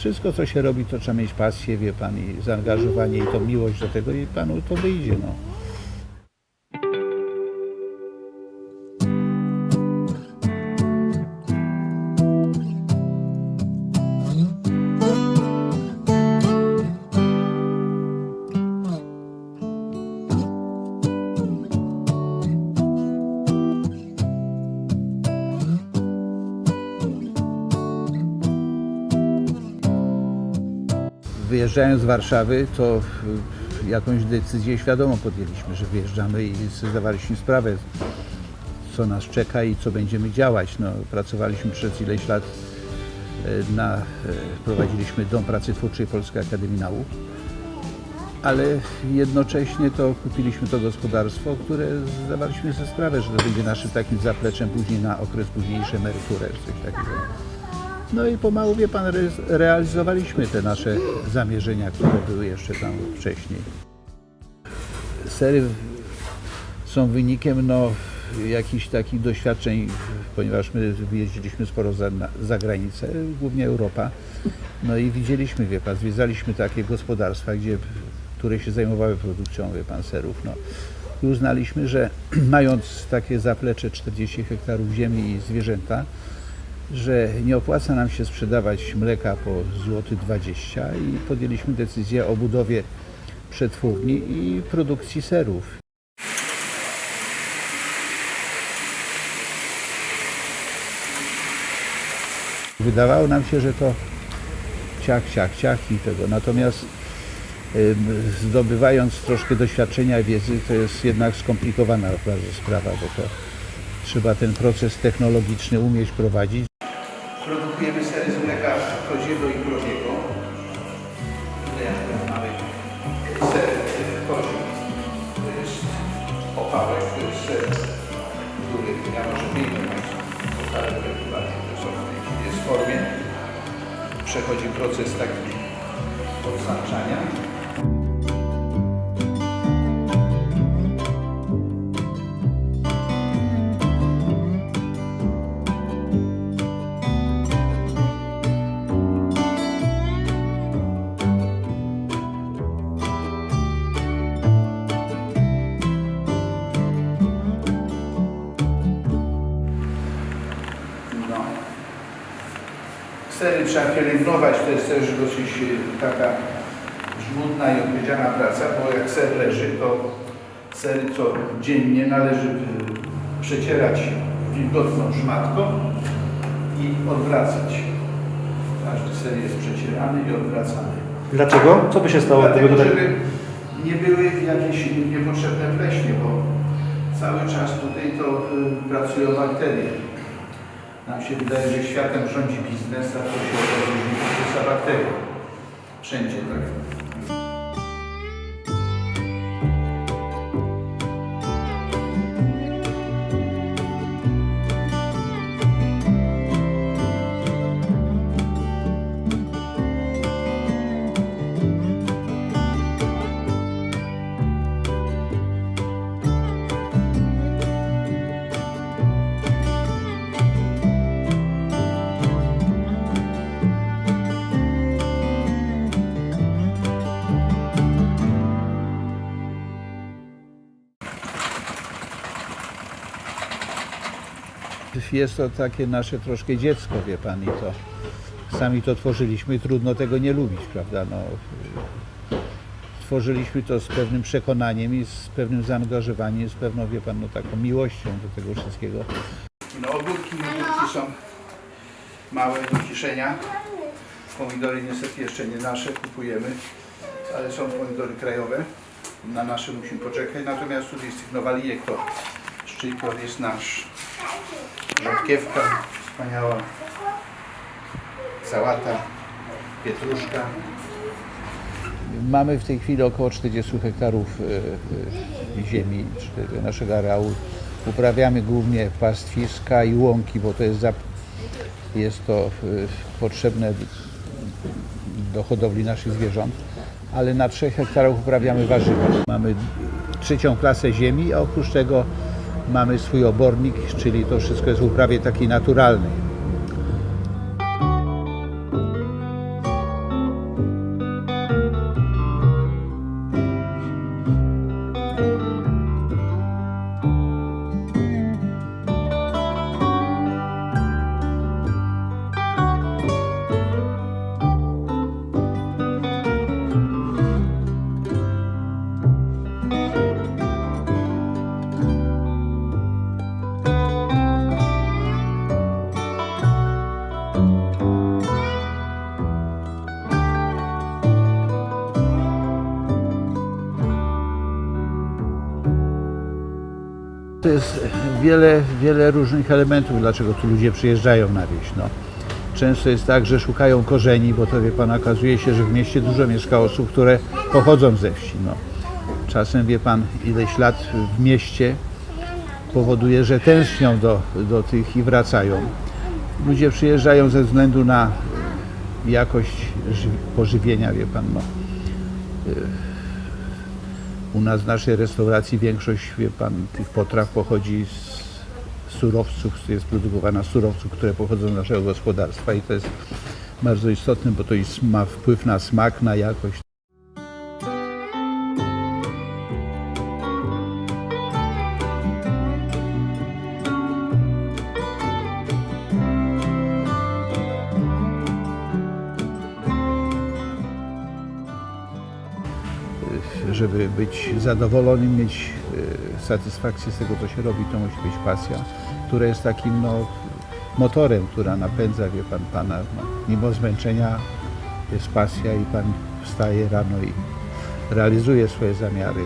Wszystko, co się robi, to trzeba mieć pasję, wie pan, i zaangażowanie, i to miłość do tego, i panu to wyjdzie, no. Wyjeżdżając z Warszawy, to y, jakąś decyzję świadomą podjęliśmy, że wyjeżdżamy i zdawaliśmy sprawę, co nas czeka i co będziemy działać. No, pracowaliśmy przez ileś lat y, na, y, prowadziliśmy Dom Pracy Twórczej Polskiej Akademii Nauk, ale jednocześnie to kupiliśmy to gospodarstwo, które zdawaliśmy sobie sprawę, że to będzie naszym takim zapleczem później na okres późniejszy emeryturę, coś takiego. No i pomału, wie pan, re- realizowaliśmy te nasze zamierzenia, które były jeszcze tam wcześniej. Sery są wynikiem no, jakichś takich doświadczeń, ponieważ my wyjeździliśmy sporo za, za granicę, głównie Europa. No i widzieliśmy, wie pan, zwiedzaliśmy takie gospodarstwa, gdzie, które się zajmowały produkcją, wie pan, serów. No. I uznaliśmy, że mając takie zaplecze 40 hektarów ziemi i zwierzęta, że nie opłaca nam się sprzedawać mleka po złoty 20 i podjęliśmy decyzję o budowie przetwórni i produkcji serów. Wydawało nam się, że to ciach, ciach, ciach i tego. Natomiast zdobywając troszkę doświadczenia i wiedzy, to jest jednak skomplikowana bardzo sprawa, bo to trzeba ten proces technologiczny umieć prowadzić. Produkujemy sery z mleka koziego i krowiego. Mamy ser kozi. To jest opałek, to jest ser, który ja może wyjmę Państwu pokażę to są w tej jest formie. Przechodzi proces taki odsączania. Sery trzeba pielęgnować, to jest też dosyć e, taka żmudna i odpowiedzialna praca, bo jak ser leży, to sery co dziennie należy e, przecierać wilgotną szmatką i odwracać. Każdy ser jest przecierany i odwracany. Dlaczego? Co by się stało, Dlatego, gdyby tutaj... żeby nie były jakieś niepotrzebne pleśnie, bo cały czas tutaj to y, pracują bakterie. Nam się wydaje, że światem rządzi biznes, a to się jest bakteria. Wszędzie tak. Jest to takie nasze troszkę dziecko, wie pan, i to sami to tworzyliśmy i trudno tego nie lubić, prawda? No, tworzyliśmy to z pewnym przekonaniem i z pewnym zaangażowaniem, z pewną, wie pan, no taką miłością do tego wszystkiego. No ogórki, ogórki są małe do kiszenia. Pomidory niestety jeszcze nie nasze, kupujemy, ale są pomidory krajowe. Na nasze musimy poczekać, natomiast tutaj z tych nowalijek to szczypior jest nasz. Rzodkiewka wspaniała, sałata, pietruszka. Mamy w tej chwili około 40 hektarów e, e, ziemi naszego areału. Uprawiamy głównie pastwiska i łąki, bo to jest, zap- jest to e, potrzebne do hodowli naszych zwierząt, ale na 3 hektarach uprawiamy warzywa. Mamy trzecią klasę ziemi, a oprócz tego mamy swój obornik, czyli to wszystko jest w uprawie takiej naturalnej. To jest wiele, wiele różnych elementów, dlaczego tu ludzie przyjeżdżają na wieś. No. Często jest tak, że szukają korzeni, bo to wie Pan, okazuje się, że w mieście dużo mieszka osób, które pochodzą ze wsi. No. Czasem wie Pan, ileś lat w mieście powoduje, że tęsknią do, do tych i wracają. Ludzie przyjeżdżają ze względu na e, jakość ży- pożywienia, wie pan. No. U nas w naszej restauracji większość, wie pan, tych potraw pochodzi z surowców, jest produkowana z surowców, które pochodzą z naszego gospodarstwa i to jest bardzo istotne, bo to ma wpływ na smak, na jakość. Żeby być zadowolonym, mieć e, satysfakcję z tego, co się robi, to musi być pasja, która jest takim no, motorem, która napędza, wie pan, pana. No, mimo zmęczenia jest pasja i pan wstaje rano i realizuje swoje zamiary.